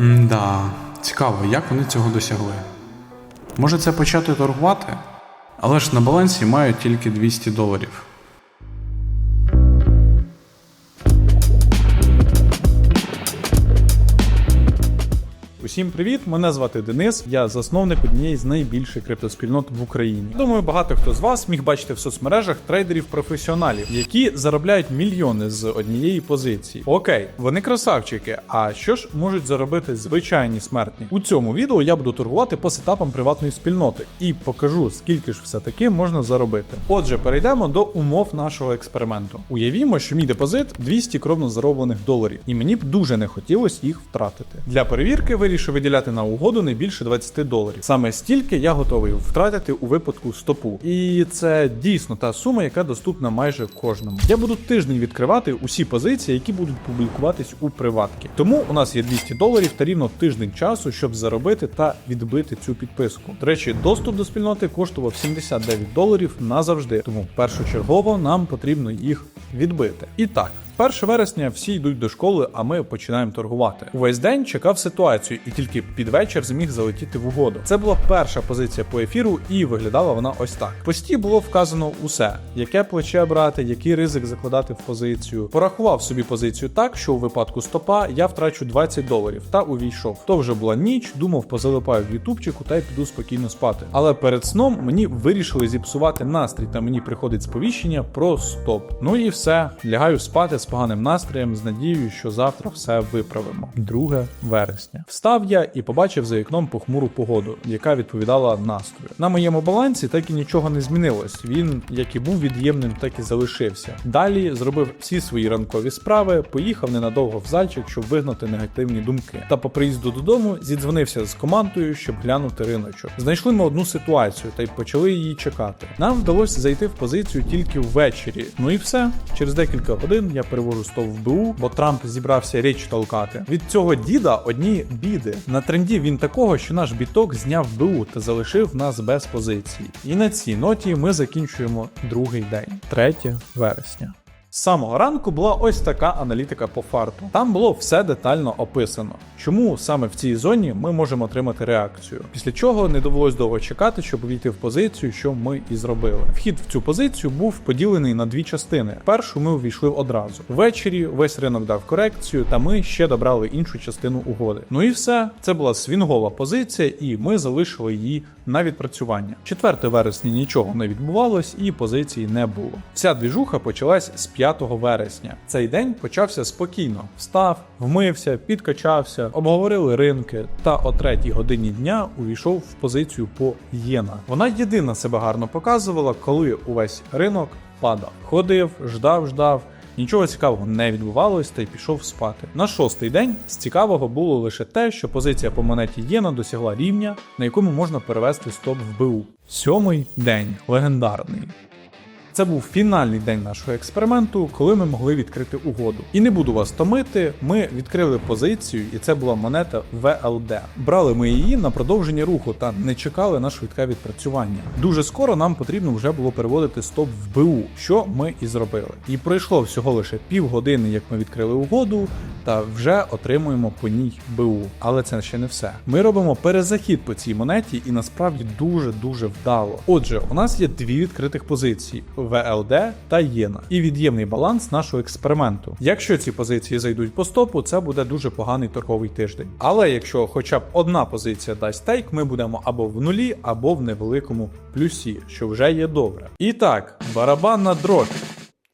Да, цікаво, як вони цього досягли. Може це почати торгувати? Але ж на балансі мають тільки 200 доларів. Усім привіт! Мене звати Денис. Я засновник однієї з найбільших криптоспільнот в Україні. Думаю, багато хто з вас міг бачити в соцмережах трейдерів-професіоналів, які заробляють мільйони з однієї позиції. Окей, вони красавчики. А що ж можуть заробити звичайні смертні? У цьому відео я буду торгувати по сетапам приватної спільноти і покажу, скільки ж все таки можна заробити. Отже, перейдемо до умов нашого експерименту. Уявімо, що мій депозит 200 кровно зароблених доларів, і мені б дуже не хотілося їх втратити. Для перевірки вирішив виділяти на угоду не більше 20 доларів. Саме стільки я готовий втратити у випадку стопу. І це дійсно та сума, яка доступна майже кожному. Я буду тиждень відкривати усі позиції, які будуть публікуватись у приватки. Тому у нас є 200 доларів та рівно тиждень часу, щоб заробити та відбити цю підписку. До речі, доступ до спільноти коштував 79 доларів назавжди. Тому першочергово нам потрібно їх відбити. І так. 1 вересня всі йдуть до школи, а ми починаємо торгувати. Увесь день чекав ситуацію і тільки під вечір зміг залетіти в угоду. Це була перша позиція по ефіру, і виглядала вона ось так. В пості було вказано усе: яке плече брати, який ризик закладати в позицію. Порахував собі позицію так, що у випадку стопа я втрачу 20 доларів та увійшов. То вже була ніч, думав, позалипаю в ютубчику та й піду спокійно спати. Але перед сном мені вирішили зіпсувати настрій, та мені приходить сповіщення про стоп. Ну і все, лягаю спати поганим настроєм, з надією, що завтра все виправимо. 2 вересня. Встав я і побачив за вікном похмуру погоду, яка відповідала настрою. На моєму балансі так і нічого не змінилось. Він, як і був від'ємним, так і залишився. Далі зробив всі свої ранкові справи, поїхав ненадовго в зальчик, щоб вигнати негативні думки. Та по приїзду додому зідзвонився з командою, щоб глянути риночок. Знайшли ми одну ситуацію та й почали її чекати. Нам вдалося зайти в позицію тільки ввечері. Ну і все. Через декілька годин я перевожу стол в БУ, бо Трамп зібрався річ толкати. Від цього діда одні біди. На тренді він такого, що наш біток зняв БУ та залишив нас без позиції. І на цій ноті ми закінчуємо другий день, 3 вересня. З самого ранку була ось така аналітика по фарту. Там було все детально описано. Чому саме в цій зоні ми можемо отримати реакцію? Після чого не довелось довго чекати, щоб увійти в позицію, що ми і зробили. Вхід в цю позицію був поділений на дві частини. Першу ми увійшли одразу. Ввечері весь ринок дав корекцію, та ми ще добрали іншу частину угоди. Ну і все, це була свінгова позиція, і ми залишили її на відпрацювання. 4 вересня нічого не відбувалось і позиції не було. Вся двіжуха почалась з 5 вересня. Цей день почався спокійно. Встав, вмився, підкачався, обговорили ринки та о 3 годині дня увійшов в позицію по єна. Вона єдина себе гарно показувала, коли увесь ринок падав. Ходив, ждав, ждав. Нічого цікавого не відбувалось та й пішов спати. На шостий день з цікавого було лише те, що позиція по монеті Єна досягла рівня, на якому можна перевести стоп в БУ. Сьомий день легендарний. Це був фінальний день нашого експерименту, коли ми могли відкрити угоду. І не буду вас томити, ми відкрили позицію, і це була монета VLD. Брали ми її на продовження руху та не чекали на швидке відпрацювання. Дуже скоро нам потрібно вже було переводити стоп в БУ, що ми і зробили. І пройшло всього лише півгодини, як ми відкрили угоду, та вже отримуємо по ній БУ. Але це ще не все. Ми робимо перезахід по цій монеті, і насправді дуже дуже вдало. Отже, у нас є дві відкритих позиції. ВЛД та Єна і від'ємний баланс нашого експерименту. Якщо ці позиції зайдуть по стопу, це буде дуже поганий торговий тиждень. Але якщо хоча б одна позиція дасть тейк, ми будемо або в нулі, або в невеликому плюсі, що вже є добре. І так, барабан на дроті.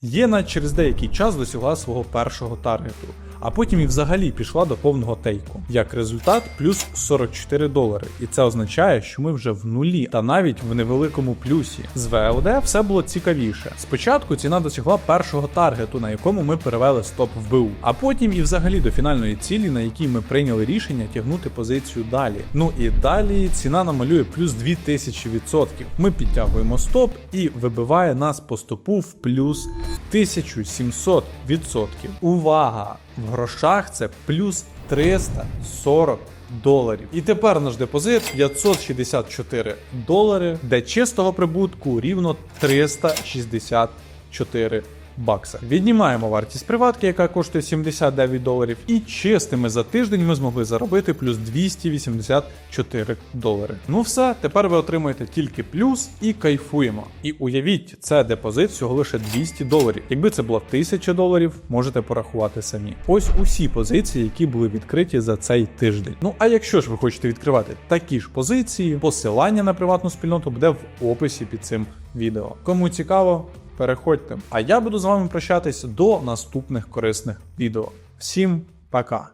Єна через деякий час досягла свого першого таргету, а потім і взагалі пішла до повного тейку. Як результат, плюс 44 долари. І це означає, що ми вже в нулі та навіть в невеликому плюсі. З ВЛД все було цікавіше. Спочатку ціна досягла першого таргету, на якому ми перевели стоп в БУ, а потім і взагалі до фінальної цілі, на якій ми прийняли рішення тягнути позицію далі. Ну і далі ціна намалює плюс 2000%. Ми підтягуємо стоп і вибиває нас по стопу в плюс 1700%. Увага! В грошах це плюс 340 доларів. І тепер наш депозит 564 долари, де чистого прибутку рівно 364 баксах. Віднімаємо вартість приватки, яка коштує 79 доларів, і чистими за тиждень ми змогли заробити плюс 284 долари. Ну все, тепер ви отримуєте тільки плюс і кайфуємо. І уявіть, це депозит всього лише 200 доларів. Якби це було 1000 доларів, можете порахувати самі. Ось усі позиції, які були відкриті за цей тиждень. Ну а якщо ж ви хочете відкривати такі ж позиції, посилання на приватну спільноту буде в описі під цим відео. Кому цікаво, переходьте. А я буду з вами прощатись до наступних корисних відео. Всім пока!